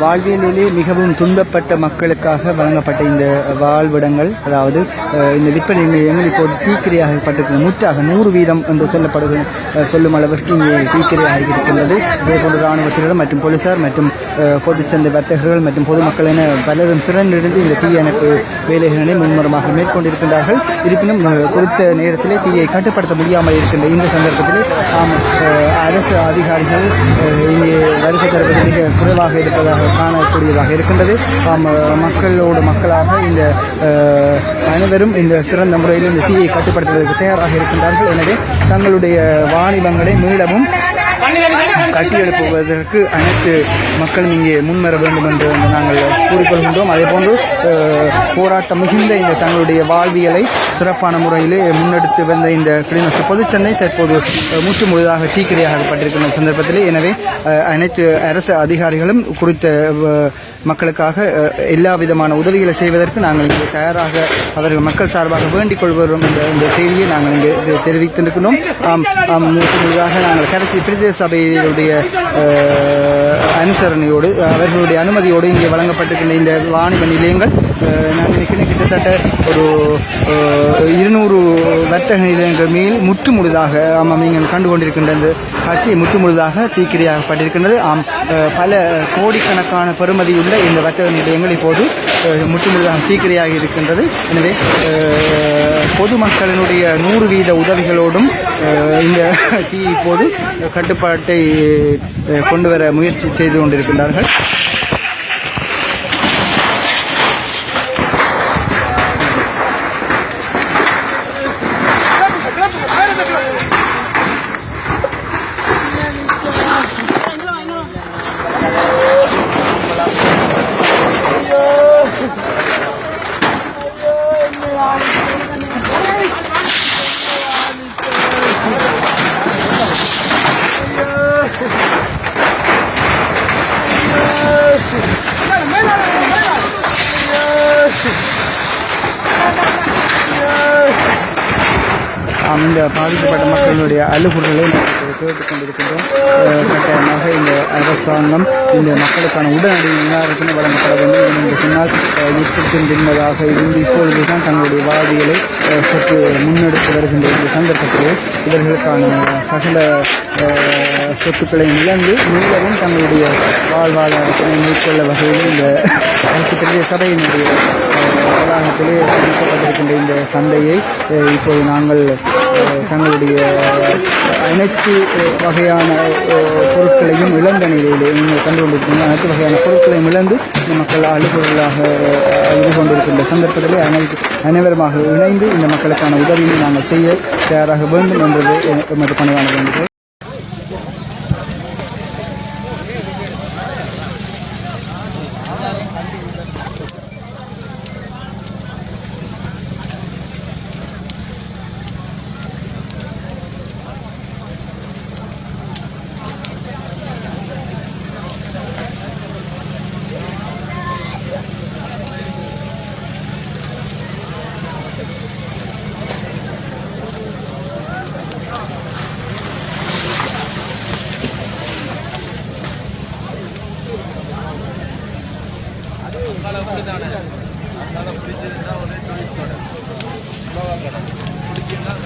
வாழ்வியலிலே மிகவும் துன்பப்பட்ட மக்களுக்காக வழங்கப்பட்ட இந்த வாழ்விடங்கள் அதாவது இந்த விற்பனை நிலையங்கள் இப்போது தீக்கிரையாக பட்டிருக்கிறது நூற்றாக நூறு வீதம் என்று சொல்லப்படுகிற சொல்லும் அளவிற்கு இங்கே தீக்கிரையாக இருக்கின்றது. இதேபோன்று இராணுவத்தினர் மற்றும் போலீசார் மற்றும் பொதுச்சந்தை வர்த்தகர்கள் மற்றும் பொதுமக்கள் என பலரும் திறனிருந்து இந்த தீயணைப்பு வேலைகளை மும்முரமாக மேற்கொண்டிருக்கின்றார்கள். இருப்பினும் குறித்த நேரத்திலே தீயை கட்டுப்படுத்த முடியாமல் இருக்கின்ற இந்த சந்தர்ப்பத்தில் ஆம், அரசு அதிகாரிகள் இங்கே வருகை தருவது மிக குறைவாக இருப்பதாக காணக்கூடியதாக இருக்கின்றது. மக்களோடு மக்களாக இந்த அனைவரும் இந்த சிறந்த முறையில் இந்த தீயை கட்டுப்படுத்துவதற்கு தயாராக இருக்கின்றார்கள். எனவே தங்களுடைய வாணிபங்களை மீளவும் கட்டியெழுப்புவதற்கு அனைத்து மக்களும் இங்கே முன்வர வேண்டும் என்று வந்து நாங்கள் கூறிக்கொள்கின்றோம். அதே போன்று போராட்டம் மிகுந்த இந்த தங்களுடைய வாழ்வியலை சிறப்பான முறையிலே முன்னெடுத்து வந்த இந்த கிளிநொச்சி பொதுச்சந்தை தற்போது மூச்சு முழுதாக தீக்கிரையாகப்பட்டிருக்கின்ற சந்தர்ப்பத்திலே. எனவே அனைத்து அரசு அதிகாரிகளும் குறித்த மக்களுக்காக எல்லா விதமான உதவிகளை செய்வதற்கு நாங்கள் இங்கே தயாராக அவர்கள் மக்கள் சார்பாக வேண்டிக் கொள்கிறோம் என்ற இந்த செய்தியை நாங்கள் இங்கே தெரிவித்திருக்கிறோம். ஆம் ஆம், முற்று முழுதாக நாங்கள் கரைச்சி பிரதேச சபையினுடைய அனுசரணையோடு அவர்களுடைய அனுமதியோடு இங்கே வழங்கப்பட்டிருக்கின்ற இந்த வாணிப நிலையங்கள் நாங்கள் நான் நினைக்கிறேன் கிட்டத்தட்ட ஒரு இருநூறு வர்த்தக நிலையங்கள் மேல் முற்று முழுதாக ஆமாம் நீங்கள் கண்டு கொண்டிருக்கின்ற இந்த காட்சி முற்று முழுதாக தீக்கிரையாகப்பட்டிருக்கின்றது. ஆம் பல கோடிக்கணக்கான பெறுமதியுள்ள இந்த வர்த்தக நிலையங்கள் இப்போது முற்றுமுழுதாக தீக்கிரையாக இருக்கின்றது. எனவே பொதுமக்களினுடைய நூறு வீத உதவிகளோடும் இந்த தீ இப்போது கட்டுப்பாட்டை கொண்டு வர முயற்சி செய்து கொண்டிருக்கின்றார்கள். ஆம், இந்த பாதிக்கப்பட்ட மக்களுடைய அழுகுறலை கேட்டுக்கொண்டிருக்கின்றோம். கட்டாயமாக இந்த அரசாங்கம் இந்த மக்களுக்கான உடனடி நிவாரணத்தினை வழங்கப்பட வேண்டும் என்று சொன்னால் அஹ், யுத்தத்தின் பின்னதாக இருந்து இப்பொழுதுதான் தங்களுடைய வாதிகளை சற்று முன்னெடுத்து வருகின்ற இந்த சந்தர்ப்பத்திலே இவர்களுக்கான சகல சொத்துக்களை இழந்து மீளவும் தங்களுடைய வாழ்வாதாரத்தினை மேற்கொள்ள வகையில் இந்த அரசு பெரிய சபையினுடைய வளாகத்திலே அமைக்கப்பட்டிருக்கின்ற இந்த சந்தையை இப்போது நாங்கள் தங்களுடைய அனைத்து வகையான பொருட்களையும் இழந்த நிலையிலே நீங்கள் கண்டு கொண்டிருக்கின்ற அனைத்து வகையான பொருட்களையும் இழந்து மக்கள் அழுகுறலாக இது கொண்டிருக்கின்ற சந்தர்ப்பத்திலே அனைத்து அனைவருமாக இணைந்து இந்த மக்களுக்கான உதவியை நாங்கள் செய்ய தயாராக வேண்டும் என்பது எமது பணியான வேண்டுகோள். நம்மளால் முடிதானே நம்மளால் முடிஞ்சதுன்னா ஒன்று டூரிஸ்ட் கடை. கடை. பிடிக்குன்னா